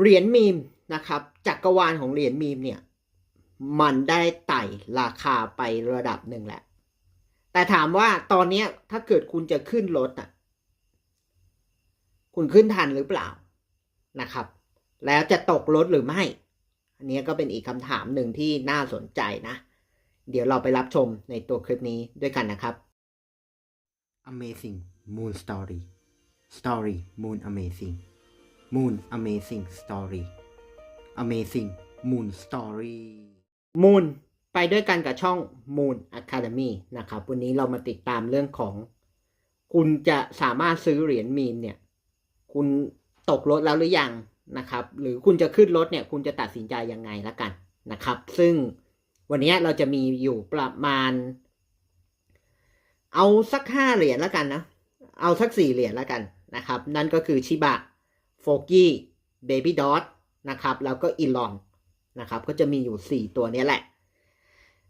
เหรียญมีมนะครับจักรวาลของเหรียญมีมเนี่ยมันได้ไต่ราคาไประดับหนึ่งแหละ แต่ถามว่าตอนนี้ถ้าเกิดคุณจะขึ้นรถอะ คุณขึ้นทันหรือเปล่านะครับ แล้วจะตกรถหรือไม่ อันนี้ก็เป็นอีกคำถามหนึ่งที่น่าสนใจนะ เดี๋ยวเราไปรับชมในตัวคลิปนี้ด้วยกันนะครับ Amazing Moon Story Story Moon Amazing Moon Amazing Story Amazing Moon Story Moon ไปด้วยกันกับช่อง Moon Academy นะครับ วันนี้เรามาติดตามเรื่องของ คุณจะสามารถซื้อเหรียญมีมเนี่ย คุณตกรถแล้วหรือยังนะครับ หรือคุณจะขึ้นรถเนี่ย คุณจะตัดสินใจยังไงละกันนะครับ ซึ่งวันนี้เราจะมีอยู่ประมาณ เอาสักห้าเหรียญแล้วกันนะ เอาสักสี่เหรียญแล้วกันนะครับ นั่นก็คือชิบะ โฟกี้เบบี้ดอทนะครับ แล้วก็อีลอนนะครับ ก็จะมีอยู่สี่ตัวนี้แหละ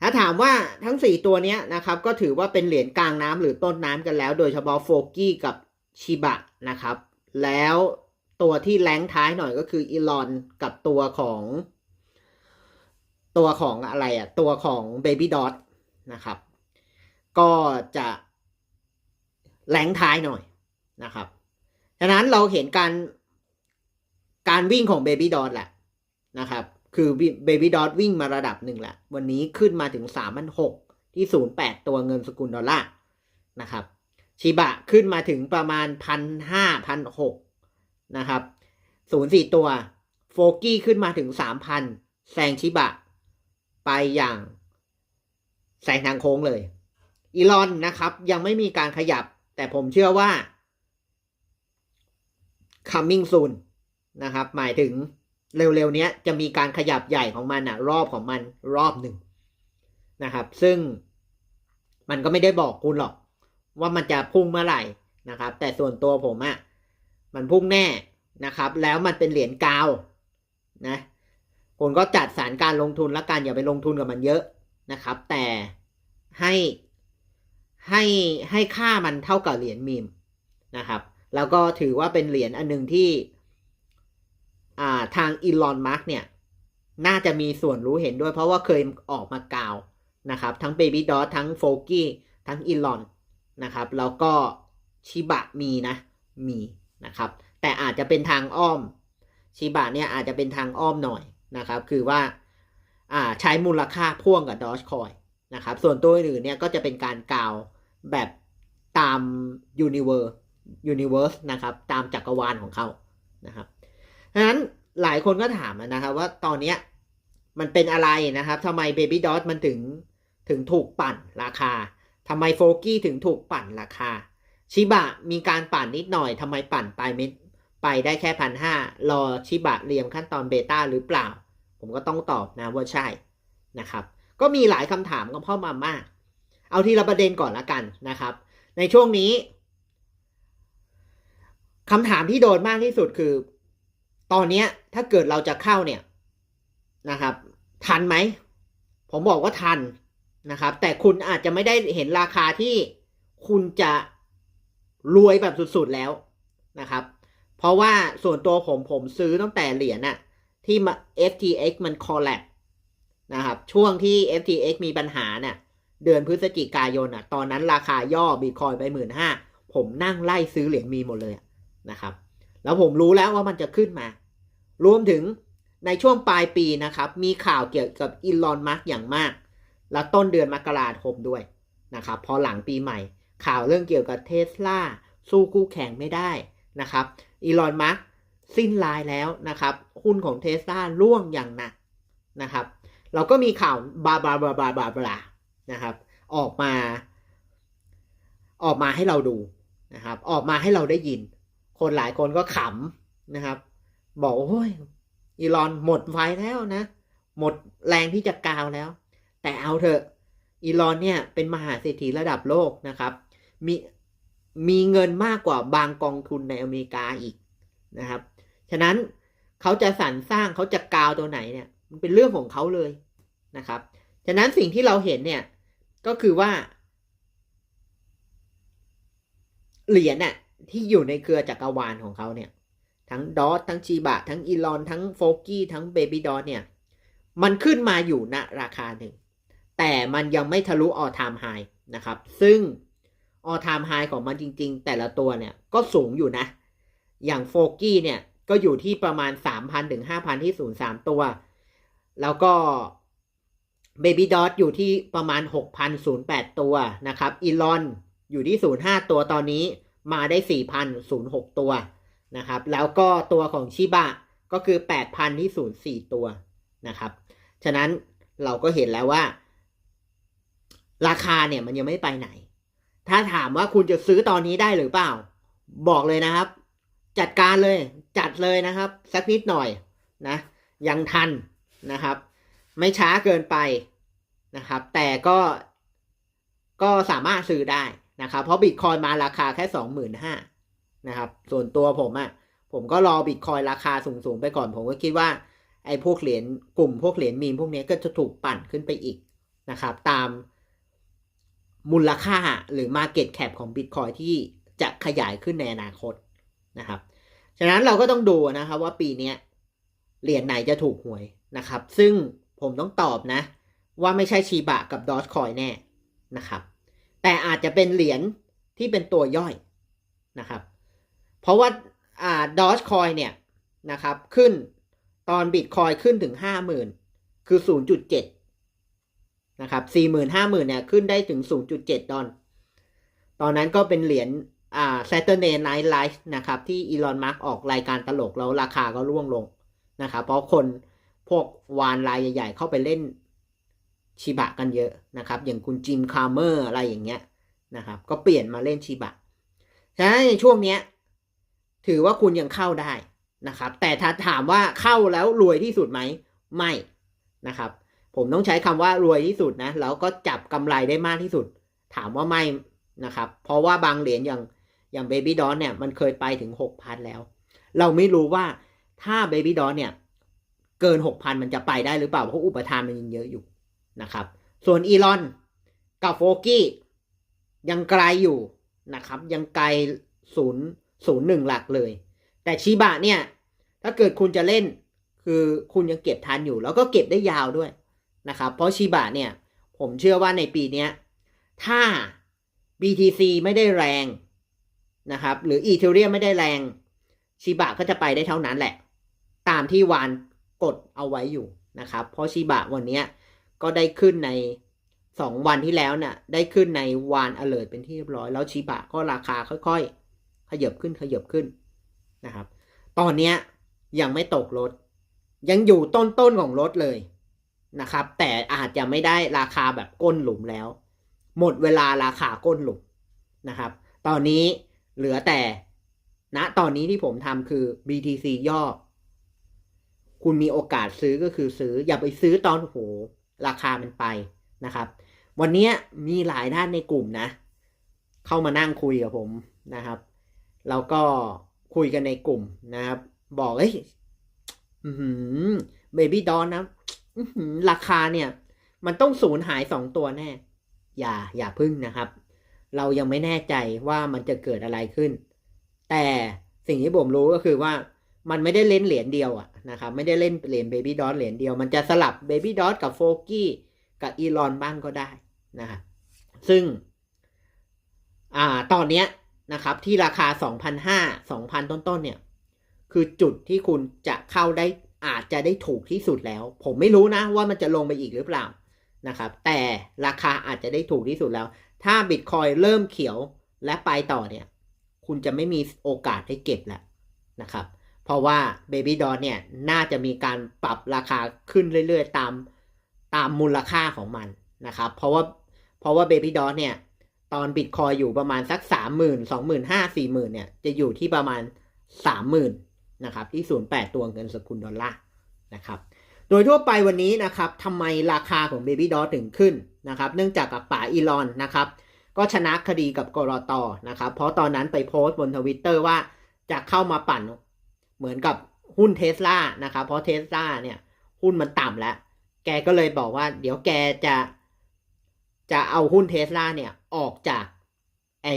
ถ้าถามว่าทั้งสี่ตัวนี้นะครับ ก็ถือว่าเป็นเหรียญกลางน้ำหรือต้นน้ำกันแล้ว โดยเฉพาะโฟกี้กับชิบะนะครับ แล้วตัวที่แรงท้ายหน่อยก็คืออีลอนกับตัวของ ตัวของอะไรอะตัวของเบบี้ดอทนะครับ ก็จะแรงท้ายหน่อยนะครับ ฉะนั้นเราเห็นการ การวิ่งของเบบี้ดอทแหละนะครับ คือเบบี้ดอทวิ่งมาระดับหนึ่งแหละวันนี้ขึ้นมาถึงสามพันหกที่ศูนย์แปดตัวเงินสกุลดอลลาร์นะครับชิบะขึ้นมาถึงประมาณพันห้าพันหกนะครับศูนย์สี่ตัวโฟกี้ขึ้นมาถึงสามพันแซงชิบะ ไปอย่างแซงทางโค้งเลยอีลอนนะครับ ยังไม่มีการขยับ แต่ผมเชื่อว่า coming soon นะครับ หมายถึงเร็วๆนี้จะมีการขยับใหญ่ของมันอะรอบของมันรอบหนึ่งนะครับ ซึ่งมันก็ไม่ได้บอกคุณหรอก ว่ามันจะพุ่งเมื่อไหร่นะครับ แต่ส่วนตัวผมอะมันพุ่งแน่นะครับ แล้วมันเป็นเหรียญกาวนะคุณก็จัดสารการลงทุนแล้วกันอย่าไปลงทุนกับมันเยอะนะครับ แต่ให้ให้ให้ค่ามันเท่ากับเหรียญมีมนะครับ แล้วก็ถือว่าเป็นเหรียญอันหนึ่งที่ ทางอีลอนมาร์กเนี่ย น่าจะมีส่วนรู้เห็นด้วย เพราะว่าเคยออกมากล่าวนะครับ ทั้ง Baby d o t ทั้งโฟกี้ทั้งอีลอนนะครับ แล้วก็ชิบะมีนะ มีนะครับ แต่อาจจะเป็นทางอ้อมชิบะเนี่ยอาจจะเป็นทางอ้อมหน่อยนะครับ คือว่าอ่าใช้มูลค่าพ่วงกับดอ g คอยนะครับ ส่วนตัวอื่นเนี่ยก็จะเป็นการกล่าวแบบตาม Universe Universe นะครับ ตามจักรวาลของเขานะครับ ดังนั้นหลายคนก็ถามนะครับว่าตอนเนี้ยมันเป็นอะไรนะครับทำไม Baby d o t มันถึงถึงถูกปั่นราคาทำไมโฟกี้ถึงถูกปั่นราคา ชิบะมีการปั่นนิดหน่อยทำไมปั่นไปไม่ไปได้แค่พันห้ารอชิบะเรียมขั้นตอนเบต้าหรือเปล่า ผมก็ต้องตอบนะว่าใช่นะครับ ก็มีหลายคำถามก็เข้ามามาก เอาทีละประเด็นก่อนละกันนะครับ ในช่วงนี้คำถามที่โดนมากที่สุดคือ ตอนเนี้ยถ้าเกิดเราจะเข้าเนี่ยนะครับ ทันไหม ผมบอกว่าทันนะครับ แต่คุณอาจจะไม่ได้เห็นราคาที่คุณจะรวยแบบสุดๆแล้วนะครับ เพราะว่าส่วนตัวผมผมซื้อตั้งแต่เหรียญน่ะที่มา FTX มัน collapse นะครับ ช่วงที่ FTX มีปัญหาเนี่ยเดือนพฤศจิกายนอะตอนนั้นราคาย่อบิตคอยไปหมื่นห้าผมนั่งไล่ซื้อเหรียญมีหมดเลยนะครับ แล้วผมรู้แล้วว่ามันจะขึ้นมา รวมถึงในช่วงปลายปีนะครับ มีข่าวเกี่ยวกับอีลอนมัสอย่างมาก แล้วต้นเดือนมกราคมด้วยนะครับ พอหลังปีใหม่ ข่าวเรื่องเกี่ยวกับเทสลาสู้คู่แข่งไม่ได้นะครับอีลอนมัสสิ้นลายแล้วนะครับ หุ้นของเทสลาร่วงอย่างหนักนะครับ เราก็มีข่าวบาบาบาบาบาบานะครับ ออกมา ออกมาให้เราดูนะครับ ออกมาให้เราได้ยิน คนหลายคนก็ขำนะครับ บอกโอ้ยอีลอนหมดไฟแล้วนะ หมดแรงที่จะกาวแล้ว แต่เอาเถอะอีลอนเนี่ยเป็นมหาเศรษฐีระดับโลกนะครับ มีมีเงินมากกว่าบางกองทุนในอเมริกาอีกนะครับ ฉะนั้นเขาจะสรรสร้างเขาจะกาวตัวไหนเนี่ย มันเป็นเรื่องของเขาเลยนะครับ ฉะนั้นสิ่งที่เราเห็นเนี่ยก็คือว่า เหรียญน่ะ ที่อยู่ในเครือจักรวาลของเขาเนี่ย ทั้งดอททั้งชีบะ ทั้งอีลอน ทั้งโฟกี้ ทั้งเบบี้ดอทเนี่ย มันขึ้นมาอยู่ณราคาหนึ่ง แต่มันยังไม่ทะลุออทามไฮนะครับ ซึ่งออทามไฮของมันจริง ๆ แต่ละตัวเนี่ยก็สูงอยู่นะ อย่างโฟกี้เนี่ยก็อยู่ที่ประมาณ 3,000ถึง5,000 ที่03ตัว แล้วก็เบบี้ดอทอยู่ที่ประมาณ 6,008 ตัวนะครับอีลอนอยู่ที่ 05 ตัวตอนนี้ มาได้ 4,006 ตัวนะครับ แล้วก็ตัวของชิบะก็คือ 8,000ที่ 04 ตัวนะครับ ฉะนั้นเราก็เห็นแล้วว่า ราคาเนี่ยมันยังไม่ไปไหน ถ้าถามว่าคุณจะซื้อตอนนี้ได้หรือเปล่า บอกเลยนะครับ จัดการเลย จัดเลยนะครับ สักนิดหน่อยนะ ยังทันนะครับ ไม่ช้าเกินไปนะครับ แต่ก็ก็สามารถซื้อได้ นะครับ เพราะบิตคอยมาราคาแค่สองหมื่นห้านะครับ ส่วนตัวผมอะ่ะ ผมก็รอบิตคอยราคาสูงๆไปก่อน ผมก็คิดว่า ไอ้พวกเหรียญกลุ่มพวกเหรียญมีมพวกนี้ก็จะถูกปั่นขึ้นไปอีกนะครับ ตามมูลค่าหรือ Market Cap ของ Bitcoin ที่จะขยายขึ้นในอนาคตนะครับ ฉะนั้นเราก็ต้องดูนะครับว่าปีนี้เหรียญไหนจะถูกหวยนะครับ ซึ่งผมต้องตอบนะ ว่าไม่ใช่ชีบะกับดอ g คอยแน่นะครับ แต่อาจจะเป็นเหรียญที่เป็นตัวย่อยนะครับ เพราะว่าอ่าดอ g คอยเนี่ยนะครับขึ้นตอนบิตคอยขึ้นถึงห้าหมื่นคือ0.7นะครับ40,000 50,000เนี่ยขึ้นได้ถึง0.7ดอลตอนนั้นก็เป็นเหรียญอ่า Saturday Night Live นะครับ ที่อีลอนมาร์กออกรายการตลกแล้วราคาก็ร่วงลงนะครับ เพราะคนพวกวานรายใหญ่ ๆ เข้าไปเล่น ชิบะกันเยอะนะครับ อย่างคุณจิมคาร์เมอร์อะไรอย่างเงี้ยนะครับ ก็เปลี่ยนมาเล่นชิบะฉะนั้นในช่วงเนี้ยถือว่าคุณยังเข้าได้นะครับ แต่ถ้าถามว่าเข้าแล้วรวยที่สุดไหมไม่นะครับ ผมต้องใช้คำว่ารวยที่สุดนะแล้วก็จับกำไรได้มากที่สุด ถามว่าไม่นะครับ เพราะว่าบางเหรียญอย่างอย่างเบบี้ดอนเนี่ยมันเคยไปถึงหกพันแล้ว เราไม่รู้ว่าถ้าเบบี้ดอนเนี่ย เกินหกพันมันจะไปได้หรือเปล่าเพราะอุปทานมันยังเยอะอยู่ นะครับ ส่วนอีลอนกับโฟกี้ยังไกลอยู่นะครับ ยังไกลศูนย์ศูนย์หนึ่งหลักเลย แต่ชิบะเนี่ย ถ้าเกิดคุณจะเล่นคือคุณยังเก็บทันอยู่ แล้วก็เก็บได้ยาวด้วยนะครับ เพราะชิบะเนี่ย ผมเชื่อว่าในปีนี้ถ้า BTC ไม่ได้แรงนะครับ หรือ Ethereum ไม่ได้แรงชิบะก็จะไปได้เท่านั้นแหละ ตามที่วานกดเอาไว้อยู่นะครับ เพราะชิบะวันนี้ ก็ได้ขึ้นในสองวันที่แล้วน่ะ ได้ขึ้นในวานอเล t เป็นที่เรียบร้อย แล้วชิบะก็ราคาค่อยๆ ขยับขึ้นขยับขึ้นนะครับ ตอนนี้ยังไม่ตกรถ ยังอยู่ต้นๆของรถเลยนะครับ แต่อาจจะไม่ได้ราคาแบบก้นหลุมแล้ว หมดเวลาราคาก้นหลุมนะครับ ตอนนี้เหลือแต่ณนะตอนนี้ที่ผมทำคือ BTC ย่อ คุณมีโอกาสซื้อก็คือซื้ออย่าไปซื้อตอนโห ราคามันไปนะครับ วันนี้มีหลายท่านในกลุ่มนะ เข้ามานั่งคุยกับผมนะครับแล้วก็คุยกันในกลุ่มนะครับ บอกเฮ้ยเบบี้ดอนนะราคาเนี่ย มันต้องสูญหายสองตัวแน่ อย่าอย่าพึ่งนะครับ เรายังไม่แน่ใจว่ามันจะเกิดอะไรขึ้น แต่สิ่งที่ผมรู้ก็คือว่า มันไม่ได้เล่นเหรียญเดียวอะนะครับไม่ได้เล่นเหรียญเบบี้ดอทเหรียญเดียว มันจะสลับเบบี้ดอทกับโฟกี้กับอีลอนบ้างก็ได้นะครับซึ่งอ่าตอนเนี้ยนะครับที่ราคา 2,500 2,000 ต้นๆเนี่ย คือจุดที่คุณจะเข้าได้อาจจะได้ถูกที่สุดแล้ว ผมไม่รู้นะว่ามันจะลงไปอีกหรือเปล่านะครับ แต่ราคาอาจจะได้ถูกที่สุดแล้ว ถ้าบิตคอยเริ่มเขียวและไปต่อเนี่ย คุณจะไม่มีโอกาสได้เก็บแล้วนะครับ เพราะว่า Baby d o เนี่ยน่าจะมีการปรับราคาขึ้นเรื่อยๆ ตามตามมูลค่าของมันนะครับ เพราะว่าเพราะว่า Baby d o เนี่ยตอนบิตคอยอยู่ประมาณสักสามหมื่นสองหมื่นห้าสี่หมื่นเนี่ยจะอยู่ที่ประมาณสามหมื่นนะครับที่ศูนย์แปดตัวเงินสกุลดอลลาร์นะครับโดยทั่วไปวันนี้นะครับทำไมราคาของ Baby d o ถึงขึ้นนะครับ เนื่องจากกับป๋าอีลอนนะครับก็ชนะคดีกับกรอตนะครับ เพราะตอนนั้นไปโพสต์บนทวิตเตอร์ว่าจะเข้ามาปั่น เหมือนกับหุ้นเทสลานะครับ เพราะเทสลาเนี่ย หุ้นมันต่ำแล้ว แกก็เลยบอกว่า เดี๋ยวแกจะ จะเอาหุ้นเทสลาเนี่ย ออกจากไอ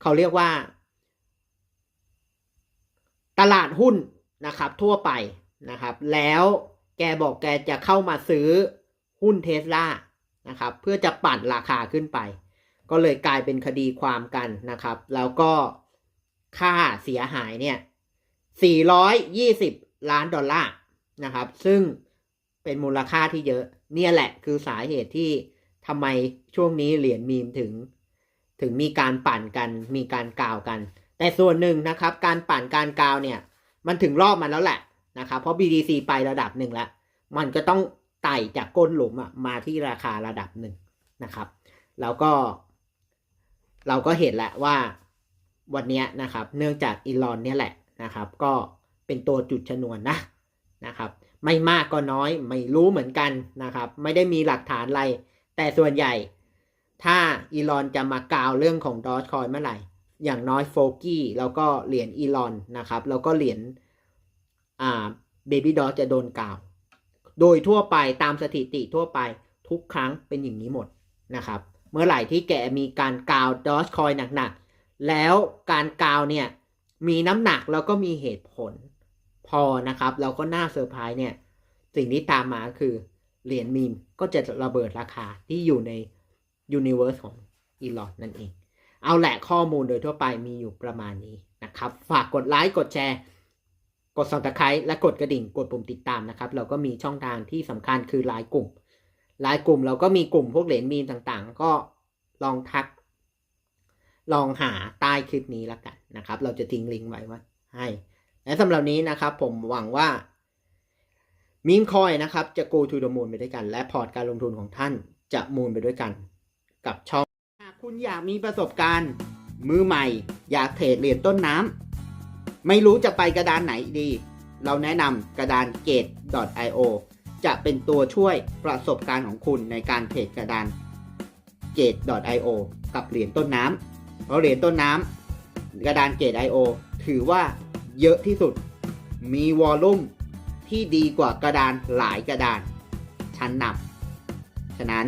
เขาเรียกว่า ตลาดหุ้นนะครับ ทั่วไปนะครับ แล้วแกบอกแกจะเข้ามาซื้อหุ้นเทสลานะครับ เพื่อจะปั่นราคาขึ้นไป ก็เลยกลายเป็นคดีความกันนะครับ แล้วก็ค่าเสียหายเนี่ย 420 ล้านดอลลาร์นะครับ ซึ่งเป็นมูลค่าที่เยอะ เนี่ยแหละคือสาเหตุที่ทำไมช่วงนี้เหรียญมีมถึง ถึงมีการปั่นกัน มีการกล่าวกัน แต่ส่วนหนึ่งนะครับ การปั่นการกล่าวเนี่ย มันถึงรอบมันแล้วแหละนะครับ เพราะ BDC ไประดับหนึ่งแล้ว มันก็ต้องไต่จากก้นหลุมอะมาที่ราคาระดับหนึ่งนะครับ แล้วก็ เราก็เห็นแหละว่าวันนี้นะครับ เนื่องจากอีลอนเนี่ยแหละ นะครับ ก็เป็นตัวจุดชนวนนะนะครับ ไม่มากก็น้อยไม่รู้เหมือนกันนะครับ ไม่ได้มีหลักฐานอะไร แต่ส่วนใหญ่ ถ้าอีลอนจะมากล่าวเรื่องของดอ g คอยเมื่อไหร่ อย่างน้อยโฟกี้แล้วก็เหรียญอีลอนนะครับ แล้วก็เหรียญอ่าเบบี้ดอจะโดนกล่าว โดยทั่วไปตามสถิติทั่วไปทุกครั้งเป็นอย่างนี้หมดนะครับ เมื่อไหร่ที่แกมีการกล่าวดอ g คอยหนักๆ แล้วการกล่าวเนี่ย มีน้ำหนักแล้วก็มีเหตุผล พอนะครับ เราก็น่าเซอร์ไพรส์เนี่ย สิ่งที่ตามมาคือเหรียญมีมก็จะระเบิดราคาที่อยู่ในยูนิเวอร์สของอีลอนนั่นเอง เอาแหละข้อมูลโดยทั่วไปมีอยู่ประมาณนี้นะครับ ฝากกดไลค์กดแชร์กด subscribe และกดกระดิ่ง กดปุ่มติดตามนะครับ เราก็มีช่องทางที่สำคัญคือไลน์กลุ่มไลน์กลุ่มเราก็มีกลุ่มพวกเหรียญมีมต่างๆ ก็ลองทัก ลองหาใต้คลิปนี้แล้วกันนะครับ เราจะทิ้งลิงก์ไว้ว่าให้ และสำหรับนี้นะครับ ผมหวังว่ามีมคอยนะครับ จะ go to the moon ไปด้วยกัน และพอร์ตการลงทุนของท่านจะมูนไปด้วยกัน กับช่องหากคุณอยากมีประสบการณ์ มือใหม่ อยากเทรดเหรียญต้นน้ำไม่รู้จะไปกระดานไหนดี เราแนะนำกระดาน gate.io จะเป็นตัวช่วยประสบการณ์ของคุณในการเทรดกระดาน gate.io กับเหรียญต้นน้ำ เราเหรียญต้นน้ำกระดาน gate.io ถือว่าเยอะที่สุด มีวอลลุ่มที่ดีกว่ากระดานหลายกระดาน ชั้นนำฉะนั้น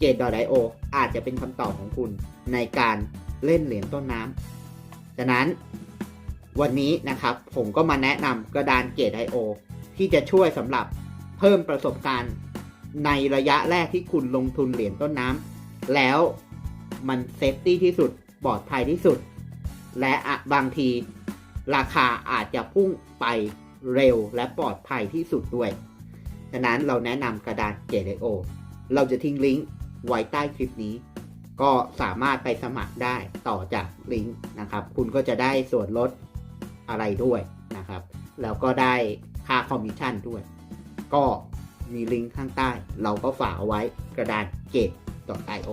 Gate.io ออาจจะเป็นคำตอบของคุณในการเล่นเหรียญต้นน้ำฉะนั้นวันนี้นะครับผมก็มาแนะนำกระดาน Gate.io ที่จะช่วยสำหรับเพิ่มประสบการณ์ในระยะแรกที่คุณลงทุนเหรียญต้นน้ำแล้ว มันเซฟตี้ที่สุดปลอดภัยที่สุด และอะบางทีราคาอาจจะพุ่งไปเร็วและปลอดภัยที่สุดด้วย ฉะนั้นเราแนะนำกระดาน g a t e o เราจะทิ้งลิงก์ไว้ใต้คลิปนี้ ก็สามารถไปสมัครได้ต่อจากลิงก์นะครับ คุณก็จะได้ส่วนลดอะไรด้วยนะครับ แล้วก็ได้ค่าคอมมิชชั่นด้วย ก็มีลิงก์ข้างใต้ เราก็ฝากเอาไว้กระดาน Gate.io